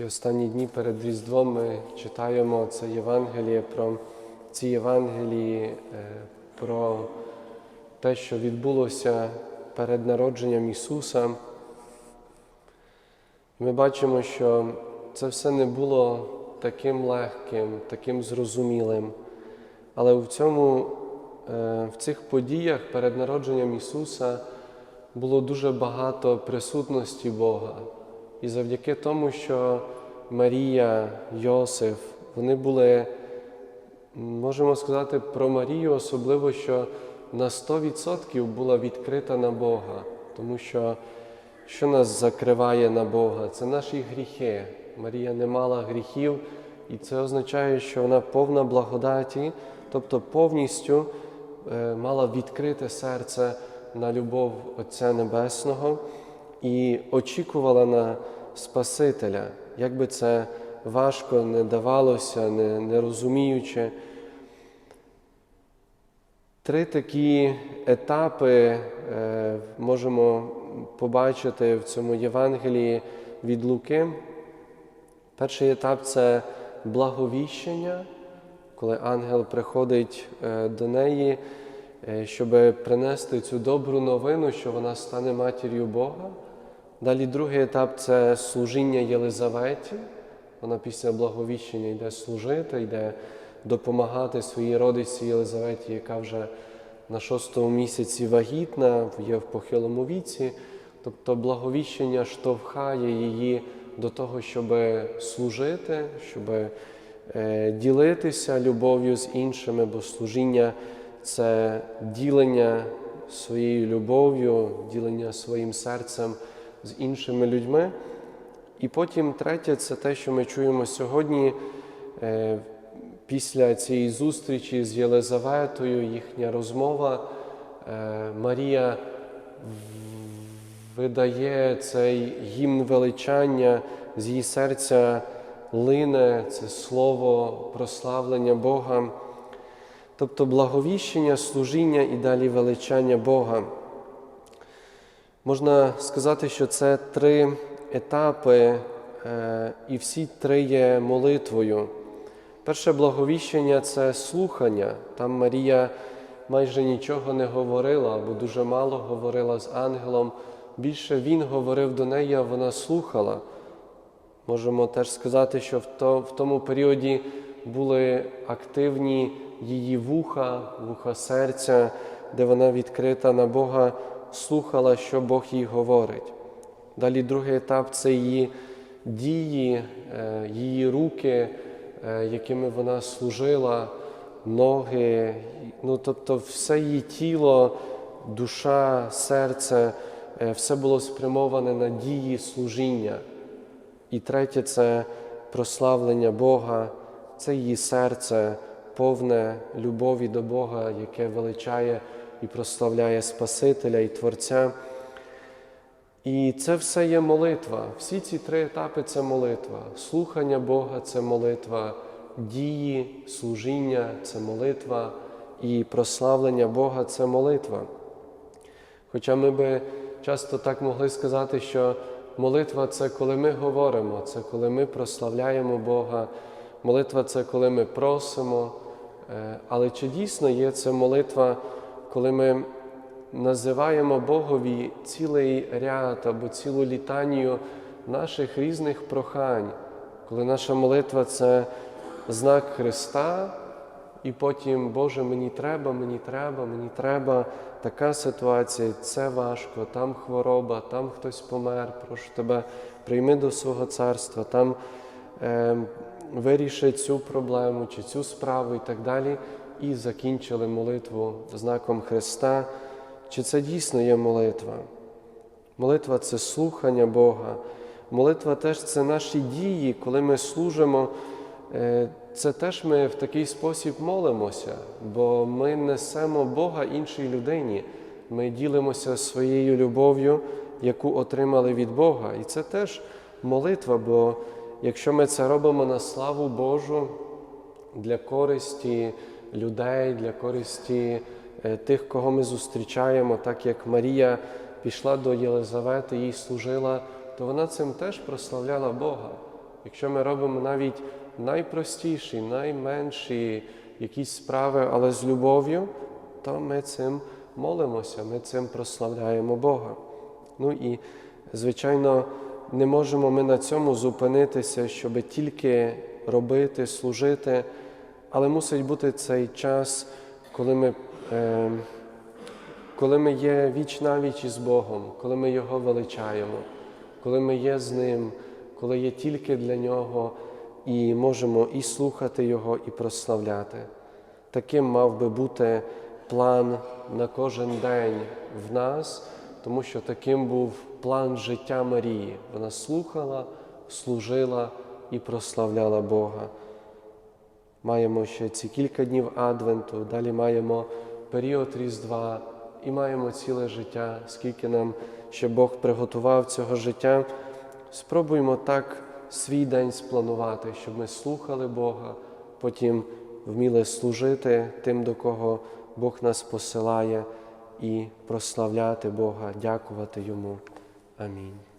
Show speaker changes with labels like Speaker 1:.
Speaker 1: ці останні дні перед Різдвом ми читаємо це Євангеліє про ці Євангелії е, про те, що відбулося перед народженням Ісуса. Ми бачимо, що це все не було таким легким, таким зрозумілим. Але в цьому, е, в цих подіях перед народженням Ісуса було дуже багато присутності Бога. І завдяки тому, що Марія, Йосиф, вони були, можемо сказати, про Марію, особливо, що на 100% була відкрита на Бога, тому що що нас закриває на Бога? Це наші гріхи. Марія не мала гріхів, і це означає, що вона повна благодаті, тобто повністю е, мала відкрите серце на любов Отця Небесного і очікувала на Спасителя, як би це важко не давалося, не, не розуміючи. Три такі етапи е, можемо побачити в цьому Євангелії від Луки. Перший етап це благовіщення, коли ангел приходить е, до неї, е, щоб принести цю добру новину, що вона стане матір'ю Бога. Далі другий етап це служіння Єлизаветі. Вона після благовіщення йде служити, йде допомагати своїй родиці Єлизаветі, яка вже на шостому місяці вагітна, є в похилому віці. Тобто благовіщення штовхає її до того, щоб служити, щоб е, ділитися любов'ю з іншими, бо служіння це ділення своєю любов'ю, ділення своїм серцем з іншими людьми. І потім третє це те, що ми чуємо сьогодні. Е, Після цієї зустрічі з Єлизаветою, їхня розмова, е, Марія видає цей гімн величання, з її серця лине це слово прославлення Бога, тобто благовіщення, служіння і далі величання Бога. Можна сказати, що це три етапи, е, і всі три є молитвою. Перше благовіщення це слухання. Там Марія майже нічого не говорила або дуже мало говорила з ангелом. Більше він говорив до неї, а вона слухала. Можемо теж сказати, що в, то, в тому періоді були активні її вуха, вуха серця, де вона відкрита на Бога, слухала, що Бог їй говорить. Далі другий етап це її дії, е, її руки. Е, якими вона служила, ноги, ну тобто все її тіло, душа, серце, е, все було спрямоване на дії служіння. І третє це прославлення Бога, це її серце, повне любові до Бога, яке величає і прославляє Спасителя і Творця. І це все є молитва. Всі ці три етапи це молитва. Слухання Бога це молитва, дії, служіння це молитва, і прославлення Бога це молитва. Хоча ми би часто так могли сказати, що молитва це коли ми говоримо, це коли ми прославляємо Бога, молитва це коли ми просимо. Е, але чи дійсно є це молитва, коли ми називаємо Богові цілий ряд або цілу літанію наших різних прохань, коли наша молитва це знак Христа, і потім, Боже, мені треба, мені треба, мені треба, така ситуація, це важко, там хвороба, там хтось помер, прошу тебе, прийми до свого царства, там е, виріши цю проблему чи цю справу і так далі. І закінчили молитву знаком Христа. Чи це дійсно є молитва? Молитва це слухання Бога. Молитва теж це наші дії, коли ми служимо, е, це теж ми в такий спосіб молимося, бо ми несемо Бога іншій людині. Ми ділимося своєю любов'ю, яку отримали від Бога. І це теж молитва, бо якщо ми це робимо на славу Божу для користі людей, для користі Е, тих, кого ми зустрічаємо, так як Марія пішла до Єлизавети, їй служила, то вона цим теж прославляла Бога. Якщо ми робимо навіть найпростіші, найменші якісь справи, але з любов'ю, то ми цим молимося, ми цим прославляємо Бога. Ну і, звичайно, не можемо ми на цьому зупинитися, щоб тільки робити, служити, але мусить бути цей час, коли ми. Е, коли ми є віч навіч із Богом, коли ми Його величаємо, коли ми є з Ним, коли є тільки для Нього і можемо і слухати Його, і прославляти. Таким мав би бути план на кожен день в нас, тому що таким був план життя Марії. Вона слухала, служила і прославляла Бога. Маємо ще ці кілька днів Адвенту, далі маємо період Різдва і маємо ціле життя, скільки нам ще Бог приготував цього життя. Спробуємо так свій день спланувати, щоб ми слухали Бога, потім вміли служити тим, до кого Бог нас посилає, і прославляти Бога, дякувати Йому. Амінь.